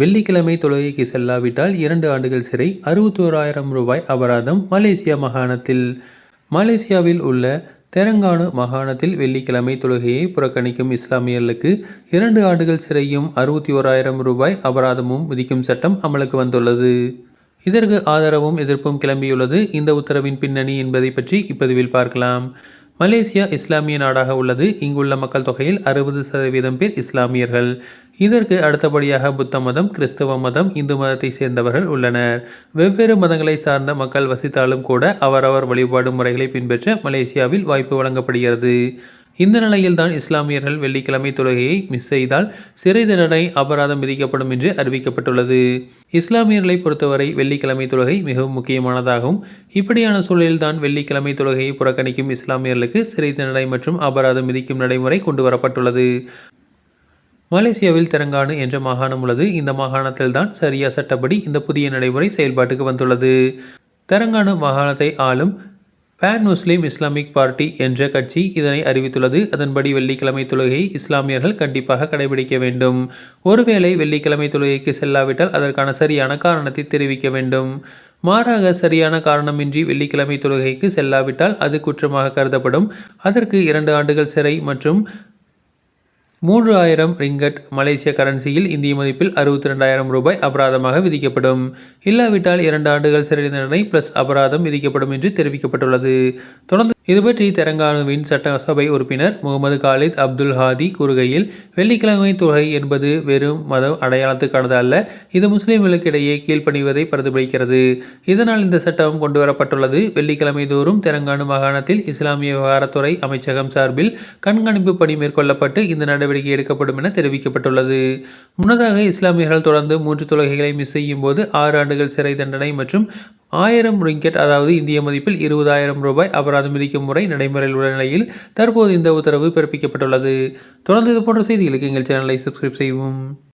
வெள்ளிக்கிழமை தொழுகைக்கு செல்லாவிட்டால் இரண்டு ஆண்டுகள் சிறை அறுபத்தோராயிரம் ரூபாய் அபராதம் மலேசியா மாகாணத்தில். மலேசியாவில் உள்ள தெலங்கானு மாகாணத்தில் வெள்ளிக்கிழமை தொழுகையை புறக்கணிக்கும் இஸ்லாமியர்களுக்கு இரண்டு ஆண்டுகள் சிறையும் அறுபத்தி ஓராயிரம் ரூபாய் அபராதமும் விதிக்கும் சட்டம் அமலுக்கு வந்துள்ளது. இதற்கு ஆதரவும் எதிர்ப்பும் கிளம்பியுள்ளது. இந்த உத்தரவின் பின்னணி என்பதை பற்றி இப்பதிவில் பார்க்கலாம். மலேசியா இஸ்லாமிய நாடாக உள்ளது. இங்குள்ள மக்கள் தொகையில் அறுபது சதவீதம் பேர் இஸ்லாமியர்கள். இதற்கு அடுத்தபடியாக புத்த மதம் கிறிஸ்தவ மதம் இந்து மதத்தை சேர்ந்தவர்கள் உள்ளனர். வெவ்வேறு மதங்களை சார்ந்த மக்கள் வசித்தாலும் கூட அவரவர் வழிபாடு முறைகளை பின்பற்ற மலேசியாவில் வாய்ப்பு வழங்கப்படுகிறது. இந்த நிலையில்தான் இஸ்லாமியர்கள் வெள்ளிக்கிழமை தொழுகையை மிஸ் செய்தால் சிறை தண்டனை அபராதம் விதிக்கப்படும் என்று அறிவிக்கப்பட்டுள்ளது. இஸ்லாமியர்களை பொறுத்தவரை வெள்ளிக்கிழமை தொழுகை மிகவும் முக்கியமானதாகும். இப்படியான சூழலில்தான் வெள்ளிக்கிழமை தொழுகையை புறக்கணிக்கும் இஸ்லாமியர்களுக்கு சிறை தண்டனை மற்றும் அபராதம் விதிக்கும் நடைமுறை கொண்டு வரப்பட்டுள்ளது. மலேசியாவில் தெலங்கானு என்ற மாகாணம் உள்ளது. இந்த மாகாணத்தில்தான் சரியா சட்டப்படி இந்த புதிய நடைமுறை செயல்பாட்டுக்கு வந்துள்ளது. தெலங்கானு மாகாணத்தை ஆளும் பேன் முஸ்லீம் இஸ்லாமிக் பார்ட்டி என்ற கட்சி இதனை அறிவித்துள்ளது. அதன்படி வெள்ளிக்கிழமை தொழுகை இஸ்லாமியர்கள் கண்டிப்பாக கடைபிடிக்க வேண்டும். ஒருவேளை வெள்ளிக்கிழமை தொழுகைக்கு செல்லாவிட்டால் அதற்கான சரியான காரணத்தை தெரிவிக்க வேண்டும். மாறாக சரியான காரணமின்றி வெள்ளிக்கிழமை தொழுகைக்கு செல்லாவிட்டால் அது குற்றமாக கருதப்படும். அதற்கு இரண்டு ஆண்டுகள் சிறை மற்றும் மூன்று ஆயிரம் ரிங்கட் மலேசிய கரன்சியில் இந்திய மதிப்பில் அறுபத்தி ரெண்டாயிரம் ரூபாய் அபராதமாக விதிக்கப்படும். இல்லாவிட்டால் இரண்டு ஆண்டுகள் சிறை தண்டனை பிளஸ் அபராதம் விதிக்கப்படும் என்று தெரிவிக்கப்பட்டுள்ளது. தொடர்ந்து இதுபற்றி தெலங்கானாவின் சட்டசபை உறுப்பினர் முகமது காலித் அப்துல் ஹாதி கூறுகையில் வெள்ளிக்கிழமை தொகை என்பது வெறும் மதம் அடையாளத்துக்கானது அல்ல இது முஸ்லீம்களுக்கிடையே கீழ்ப்பணிவதை பிரதிபலிக்கிறது. இதனால் இந்த சட்டம் கொண்டு வரப்பட்டுள்ளது வெள்ளிக்கிழமை தோறும் தெலங்கானா மாகாணத்தில் இஸ்லாமிய விவகாரத்துறை அமைச்சகம் சார்பில் கண்காணிப்பு பணி மேற்கொள்ளப்பட்டு இந்த நடவடிக்கை எடுக்கப்படும் என தெரிவிக்கப்பட்டுள்ளது. முன்னதாக இஸ்லாமியர்கள் தொடர்ந்து மூன்று தொழுகைகளை மிஸ் செய்யும் போது ஆறு ஆண்டுகள் சிறை தண்டனை மற்றும் ஆயிரம் ரிங்கெட் அதாவது இந்திய மதிப்பில் இருபதாயிரம் ரூபாய் அபராதம் விதிக்கும் முறை நடைமுறையில் உள்ள நிலையில் தற்போது இந்த உத்தரவு பிறப்பிக்கப்பட்டுள்ளது. தொடர்ந்து இது போன்ற செய்திகளுக்கு எங்கள் சேனலை சப்ஸ்கிரைப் செய்வோம்